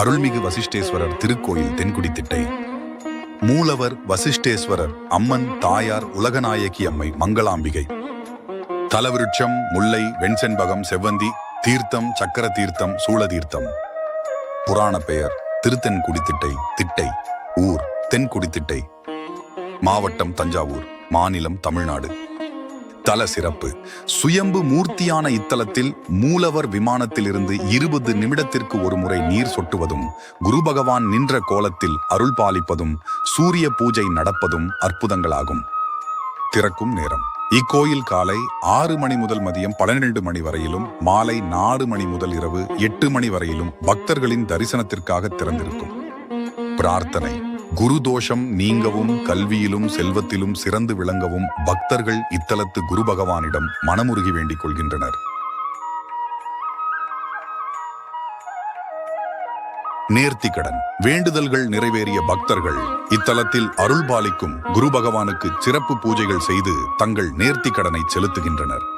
அருள்மிகு வசிஷ்டேஸ்வரர் திருக்கோயில் தென்குடித்திட்டை மூலவர் வசிஷ்டேஸ்வரர் அம்மன் தாயார் உலகநாயகி அம்மை மங்களாம்பிகை. தலவிருட்சம் முல்லை வெண்செண்பகம் செவ்வந்தி தீர்த்தம் சக்கர தீர்த்தம் சூளதீர்த்தம். புராண பெயர் திருத்தென்குடித்திட்டை திட்டை ஊர் தென்குடித்திட்டை மாவட்டம் தஞ்சாவூர் மாநிலம் தமிழ்நாடு. தல சிறப்பு சுயம்பு மூர்த்தியான இத்தலத்தில் மூலவர் விமானத்திலிருந்து இருபது நிமிடத்திற்கு ஒரு முறை நீர் சொட்டுவதும் குரு பகவான் நின்ற கோலத்தில் அருள் பாலிப்பதும் சூரிய பூஜை நடப்பதும் அற்புதங்களாகும். திறக்கும் நேரம். இக்கோயில் காலை ஆறு மணி முதல் மதியம் பன்னிரண்டு மணி வரையிலும் மாலை நாலு மணி முதல் இரவு எட்டு மணி வரையிலும் பக்தர்களின் தரிசனத்திற்காக திறந்திருக்கும். பிரார்த்தனை. குரு தோஷம் நீங்கவும் கல்வியிலும் செல்வத்திலும் சிறந்து விளங்கவும் பக்தர்கள் இத்தலத்து குரு பகவானிடம் மனமுருகி வேண்டிக் கொள்கின்றனர். நேர்த்திக்கடன். வேண்டுதல்கள் நிறைவேறிய பக்தர்கள் இத்தலத்தில் அருள் பாலிக்கும் குரு பகவானுக்கு சிறப்பு பூஜைகள் செய்து தங்கள் நேர்த்திக்கடனை செலுத்துகின்றனர்.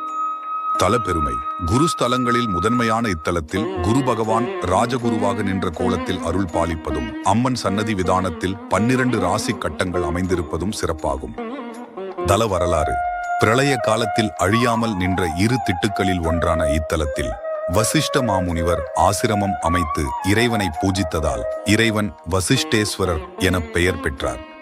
தல பெருமை குருஸ்தலங்களில் முதன்மையான இத்தலத்தில் குரு பகவான் ராஜகுருவாக நின்ற கோலத்தில் அருள் பாலிப்பதும் அம்மன் சன்னதி விதானத்தில் பன்னிரண்டு ராசி கட்டங்கள் அமைந்திருப்பதும் சிறப்பாகும். தல வரலாறு. பிரளய காலத்தில் அழியாமல் நின்ற இரு திட்டுக்களில் ஒன்றான இத்தலத்தில் வசிஷ்ட மாமுனிவர் ஆசிரமம் அமைத்து இறைவனை பூஜித்ததால் இறைவன் வசிஷ்டேஸ்வரர் என பெயர் பெற்றார்.